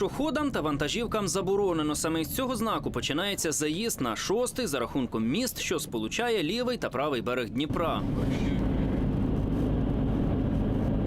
Пішоходам та вантажівкам заборонено. Саме з цього знаку починається заїзд на шостий за рахунком міст, що сполучає лівий та правий берег Дніпра.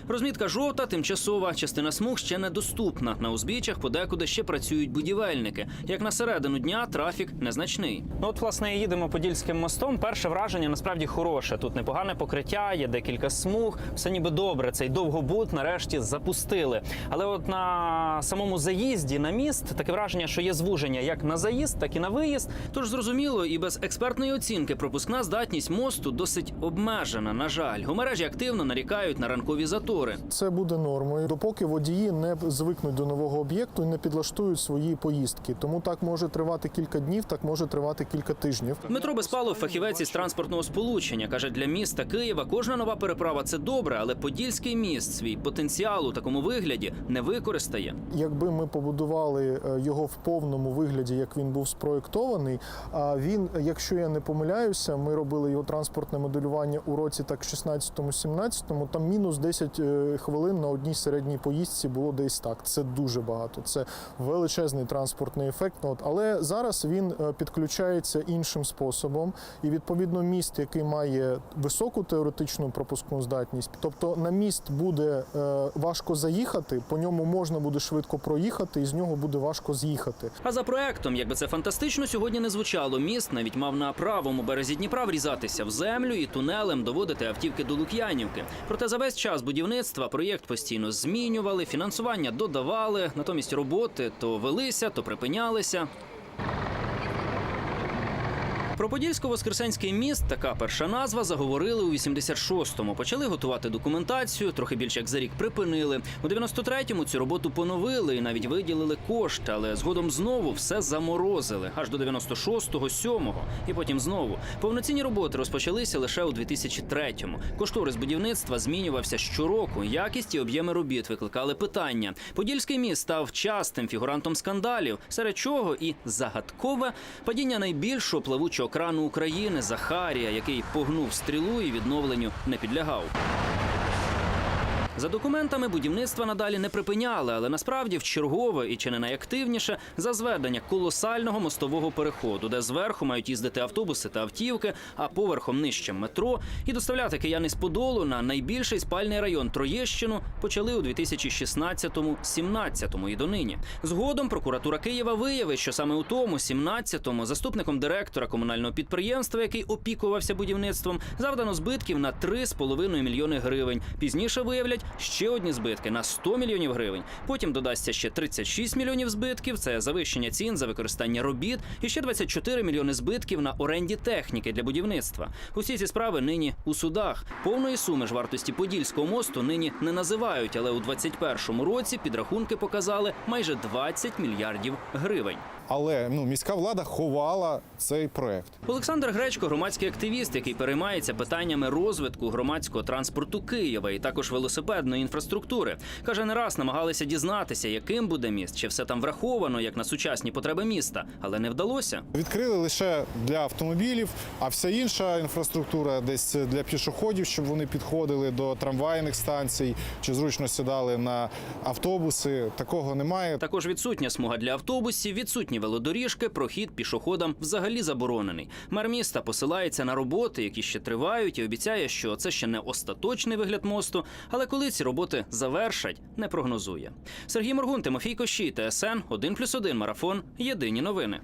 Розмітка жовта, тимчасова. Частина смуг ще недоступна. На узбіччях подекуди ще працюють будівельники. Як на середину дня трафік незначний. Ну от, власне, їдемо подільським мостом. Перше враження насправді хороше. Тут непогане покриття, є декілька смуг. Все ніби добре. Цей довгобут нарешті запустили. Але от на самому заїзді на міст таке враження, що є звуження як на заїзд, так і на виїзд. Тож зрозуміло, і без експертної оцінки пропускна здатність мосту досить обмежена. На жаль, у мережі активно нарікають на ранкові затори. Це буде нормою, допоки водії не звикнуть до нового об'єкту і не підлаштують свої поїздки. Тому так може тривати кілька днів, так може тривати кілька тижнів. Дмитро Безпалов, фахівець із транспортного сполучення, каже, для міста Києва кожна нова переправа це добре, але подільський міст свій потенціал у такому вигляді не використає. Якби ми побудували е, його в повному вигляді, як він був спроєктований, а він, якщо я не помиляюся, ми робили його транспортне моделювання у році так 16-17, там мінус 10 е, хвилин на одній середній поїздці було десь так. Це дуже багато. Це величезний транспортний ефект. Ну, але зараз він е, підключається іншим способом, і відповідно міст, який має високу теоретичну пропускну здатність, тобто на міст буде е, важко заїхати, по ньому можна буде швидко проїхати, і з нього буде важко з'їхати. А за проектом, якби це фантастично сьогодні не звучало, міст навіть мав на правому березі Дніпра врізатися в землю і тунелем доводити автівки до Лук'янівки. Проте за весь час будівництва проєкт постійно змінювали, фінансування додавали, натомість роботи то велися, то припинялися. Про Подільсько-Воскресенський міст, така перша назва, заговорили у 86-му. Почали готувати документацію, трохи більше як за рік припинили. У 93-му цю роботу поновили і навіть виділили кошти, але згодом знову все заморозили аж до 96-го, 7-го і потім знову. Повноцінні роботи розпочалися лише у 2003-му. Кошторис будівництва змінювався щороку. Якість і об'єми робіт викликали питання. Подільський міст став частим фігурантом скандалів, серед чого і загадкове падіння найбільшого плавучого крану України Захарія, який погнув стрілу і відновленню не підлягав. За документами будівництва надалі не припиняли, але насправді вчергове і чи не найактивніше за зведення колосального мостового переходу, де зверху мають їздити автобуси та автівки, а поверхом нижче метро, і доставляти кияни з Подолу на найбільший спальний район Троєщину почали у 2016-17 і донині. Згодом прокуратура Києва виявить, що саме у тому 17-му заступником директора комунального підприємства, який опікувався будівництвом, завдано збитків на 3,5 мільйони гривень. Пізніше виявлять ще одні збитки на 100 мільйонів гривень. Потім додасться ще 36 мільйонів збитків. Це завищення цін за використання робіт, і ще 24 мільйони збитків на оренді техніки для будівництва. Усі ці справи нині у судах. Повної суми ж вартості Подільського мосту нині не називають, але у 2021 році підрахунки показали майже 20 мільярдів гривень. Але ну міська влада ховала цей проект. Олександр Гречко, громадський активіст, який переймається питаннями розвитку громадського транспорту Києва і також велосипедної інфраструктури, каже, не раз намагалися дізнатися, яким буде міст, чи все там враховано як на сучасні потреби міста, але не вдалося. Відкрили лише для автомобілів, а вся інша інфраструктура десь для пішоходів, щоб вони підходили до трамвайних станцій чи зручно сідали на автобуси. Такого немає. Також відсутня смуга для автобусів, відсутні велодоріжки, прохід пішоходам взагалі заборонений. Мер міста посилається на роботи, які ще тривають, і обіцяє, що це ще не остаточний вигляд мосту, але коли ці роботи завершать, не прогнозує. Сергій Моргун, Тимофій Кощій, ТСН 1+,1 марафон. Єдині новини.